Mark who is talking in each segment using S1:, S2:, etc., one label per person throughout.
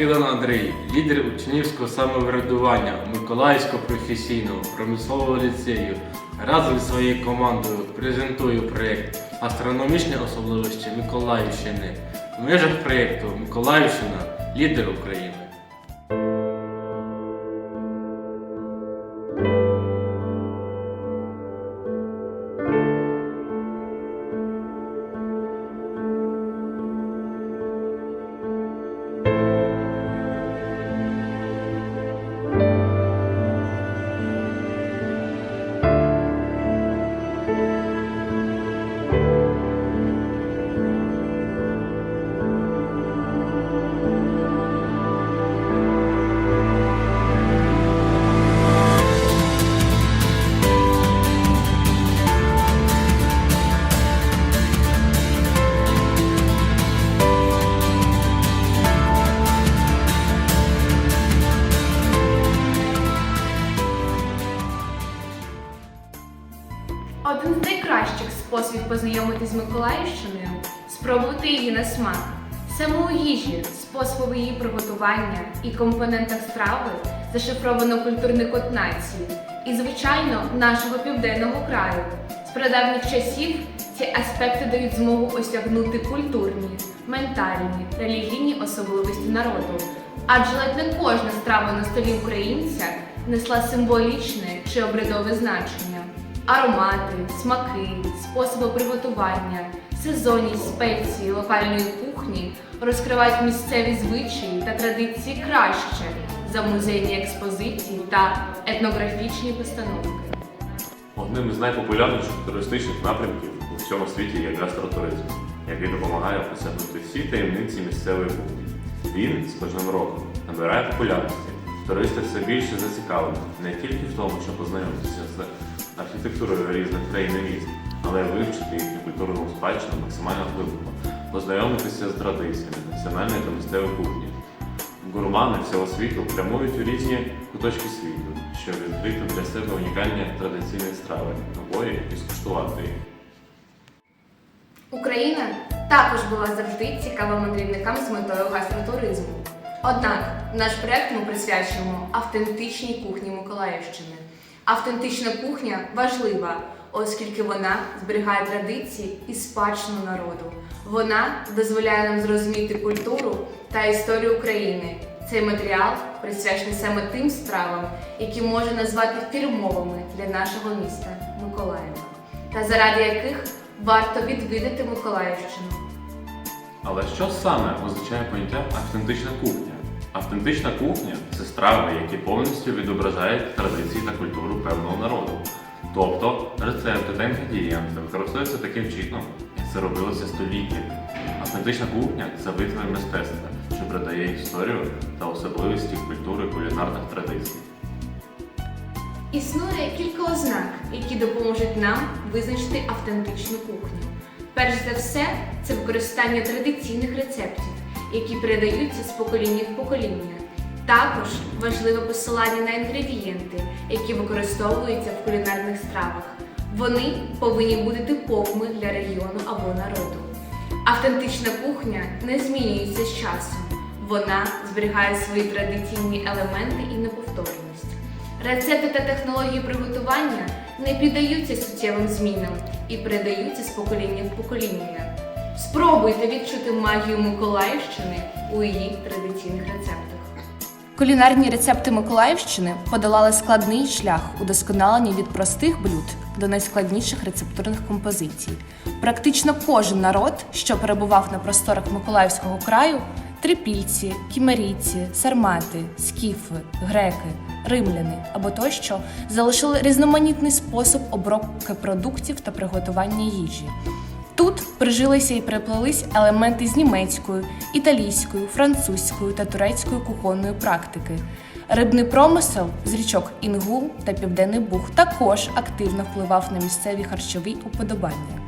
S1: Кидан Андрій, лідер учнівського самоврядування Миколаївського професійного промислового ліцею, разом зі своєю командою презентую проєкт Астрономічні особливості Миколаївщини. В межах проєкту Миколаївщина лідер України.
S2: Познайомитись з Миколаївщиною спробувати її на смак. Саме у їжі, способи її приготування і компонентах страви зашифровано культурний код нації і, звичайно, нашого південного краю. З прадавніх часів ці аспекти дають змогу осягнути культурні, ментальні, релігійні особливості народу. Адже ледь не кожна страва на столі українця несла символічне чи обрядове значення. Аромати, смаки, способи приготування, сезонність спеції локальної кухні розкривають місцеві звичаї та традиції краще за музейні експозиції та етнографічні постановки.
S3: Одним із найпопулярніших туристичних напрямків у всьому світі є гастротуризм, який допомагає посягнути всі таємниці місцевої кухні. Він з кожним роком набирає популярності. Туристи все більше зацікавлені не тільки в тому, щоб познайомитися з архітектурою різних країн і міст, але вивчити їхню культурну спадщину максимально глибоко, познайомитися з традиціями національної та місцевої кухні. Гурмани всього світу прямують у різні куточки світу, щоб відкрити для себе унікальні традиційні страви, нової і скуштувати їх.
S2: Україна також була завжди цікава мандрівникам з метою гастротуризму. Однак наш проект ми присвячуємо автентичній кухні Миколаївщини. Автентична кухня важлива, оскільки вона зберігає традиції і спадщину народу. Вона дозволяє нам зрозуміти культуру та історію України. Цей матеріал присвячений саме тим стравам, які можна назвати фірмовими для нашого міста Миколаєва, та заради яких варто відвідати Миколаївщину.
S3: Але що саме означає поняття автентична кухня? Автентична кухня це страви, які повністю відображають традиції та культуру певного народу. Тобто рецепти та інгредієнти використовуються таким чином, як це робилося століттями. Автентична кухня це витвір мистецтва, що передає історію та особливості культури кулінарних традицій.
S2: Існує кілька ознак, які допоможуть нам визначити автентичну кухню. Перш за все, це використання традиційних рецептів, які передаються з покоління в покоління. Також важливе посилання на інгредієнти, які використовуються в кулінарних стравах. Вони повинні бути типовими для регіону або народу. Автентична кухня не змінюється з часом. Вона зберігає свої традиційні елементи і неповторність. Рецепти та технології приготування не піддаються суттєвим змінам і передаються з покоління в покоління. Спробуйте відчути магію Миколаївщини у її традиційних рецептах.
S4: Кулінарні рецепти Миколаївщини подолали складний шлях удосконалення від простих блюд до найскладніших рецептурних композицій. Практично кожен народ, що перебував на просторах Миколаївського краю трипільці, кімерійці, сармати, скіфи, греки, римляни або тощо залишили різноманітний спосіб обробки продуктів та приготування їжі. Тут прижилися і переплелись елементи з німецької, італійської, французької та турецької кухонної практики. Рибний промисел з річок Інгул та Південний Буг також активно впливав на місцеві харчові уподобання.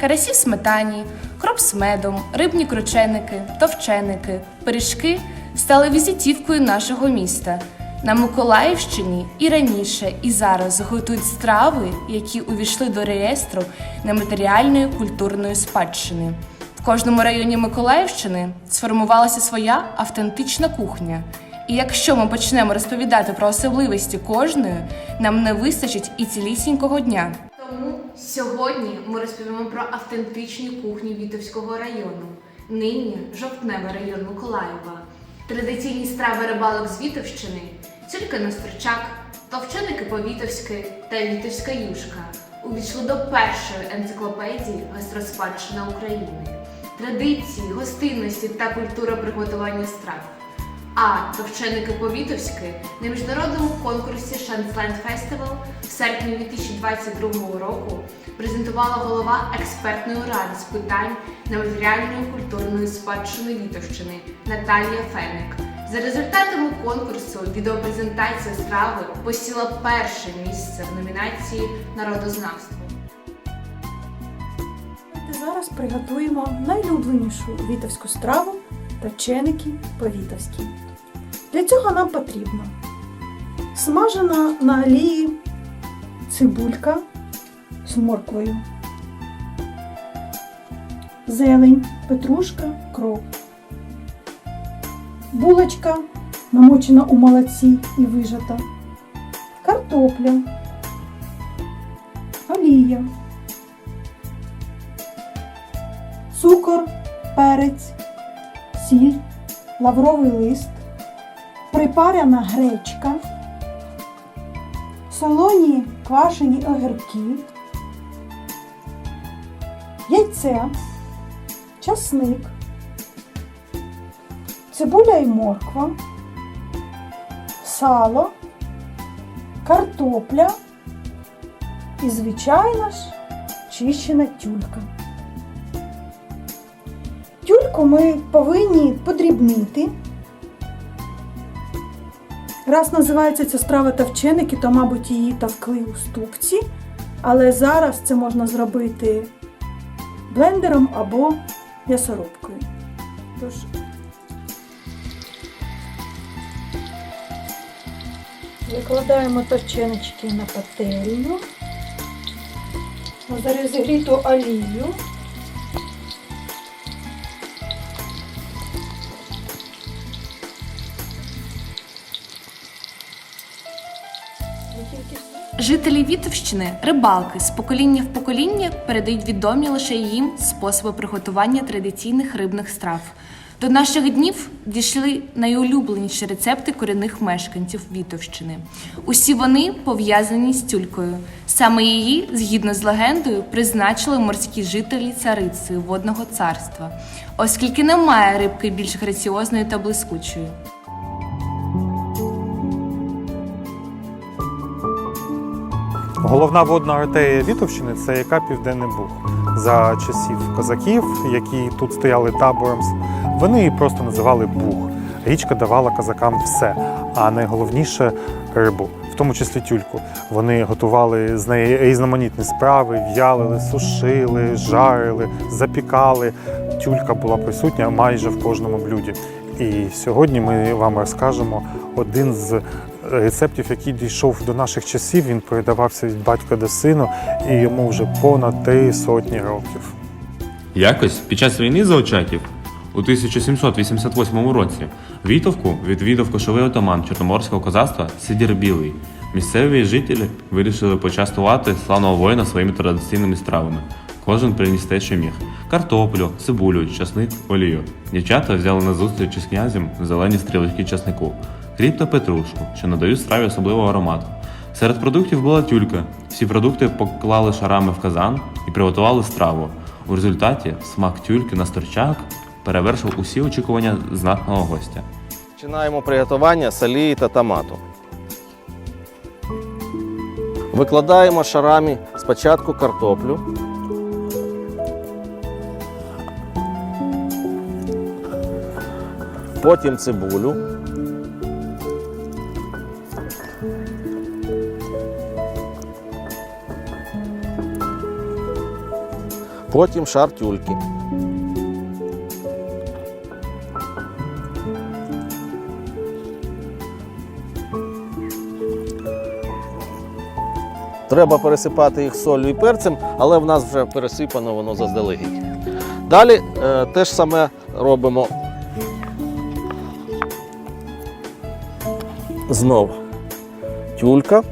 S4: Карасі в сметані, кроп з медом, рибні крученики, товченики, пиріжки стали візитівкою нашого міста. На Миколаївщині і раніше, і зараз готують страви, які увійшли до реєстру нематеріальної культурної спадщини. В кожному районі Миколаївщини сформувалася своя автентична кухня. І якщо ми почнемо розповідати про особливості кожної, нам не вистачить і цілісінького дня.
S2: Тому сьогодні ми розповімо про автентичні кухні Вітовського району, нині жовтневий район Миколаєва, традиційні страви рибалок з Вітовщини, цюлька на стручак, товченики по-вітовськи та вітовська юшка увійшли до першої енциклопедії гастроспадщина України, традиції, гостинності та культура приготування страв. А товченики по-вітовськи на міжнародному конкурсі Шансленд Фестивал в серпні 2022 року презентувала голова експертної ради з питань нематеріальної культурної спадщини Вітовщини Наталія Феник. За результатами конкурсу відеопрезентація страви посіла перше місце в номінації Народознавство.
S5: Зараз приготуємо найлюбленішу вітовську страву товченики по-вітовськи. Для цього нам потрібно смажена на олії цибулька з морквою, зелень, петрушка, кроп, булочка, намочена у молоці і вижата, картопля, олія. цукор, перець, сіль, лавровий лист, припарена гречка, солоні квашені огірки, яйце, часник, цибуля і морква, сало, картопля і, звичайно ж, чищена тюлька. Тюльку ми повинні подрібнити. Раз називається ця страва тавченики, то, мабуть, її тавкли у ступці. Але зараз це можна зробити блендером або м'ясорубкою. Тож, викладаємо тавченички на пательню, на розігріту олію.
S4: Жителі Вітовщини, рибалки з покоління в покоління передають відомі лише їм способи приготування традиційних рибних страв. До наших днів дійшли найулюбленіші рецепти корінних мешканців Вітовщини. Усі вони пов'язані з тюлькою. Саме її, згідно з легендою, призначили морські жителі цариці водного царства, оскільки немає рибки більш граціозної та блискучої.
S6: Головна водна артерія Вітовщини це яка Південний Буг. За часів козаків, які тут стояли табором, вони її просто називали Буг. Річка давала козакам все, а найголовніше рибу, в тому числі тюльку. Вони готували з неї різноманітні справи, в'ялили, сушили, жарили, запікали. Тюлька була присутня майже в кожному блюді. І сьогодні ми вам розкажемо один з рецептів, який дійшов до наших часів. Він передавався від батька до сину, і йому вже понад три сотні років.
S3: Якось під час війни за очаків у 1788 році Вітовку відвідав кошовий отаман Чорноморського козацтва Сидір Білий. Місцеві жителі вирішили почастувати славного воїна своїми традиційними стравами. Кожен приніс те, що міг: картоплю, цибулю, часник, олію. Дівчата взяли на зустріч із князем зелені стрілочки часнику, кріп та петрушку, що надають страві особливого аромату. Серед продуктів була тюлька. Всі продукти поклали шарами в казан і приготували страву. У результаті смак тюльки на сторчак перевершив усі очікування знатного гостя.
S7: Починаємо приготування з олії та томату. Викладаємо шарами спочатку картоплю. Потім цибулю. Потім шар тюльки. Треба пересипати їх солью і перцем, але в нас вже пересипано воно заздалегідь. Далі е, те ж саме робимо. Знов тюлька.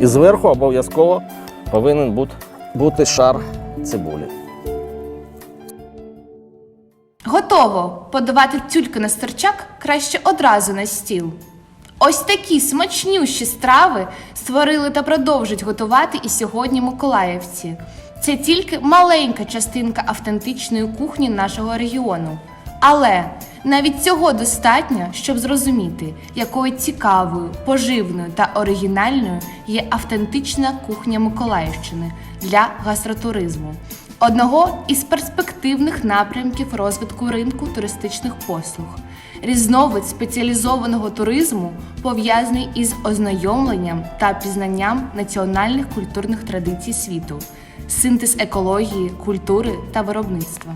S7: І зверху обов'язково повинен бути, шар цибулі.
S2: Готово! Подавати тюльки на сторчак краще одразу на стіл. Ось такі смачнющі страви створили та продовжують готувати і сьогодні миколаївці. Це тільки маленька частинка автентичної кухні нашого регіону. Але навіть цього достатньо, щоб зрозуміти, якою цікавою, поживною та оригінальною є автентична кухня Миколаївщини для гастротуризму одного із перспективних напрямків розвитку ринку туристичних послуг. Різновид спеціалізованого туризму пов'язаний із ознайомленням та пізнанням національних культурних традицій світу, синтез екології, культури та виробництва.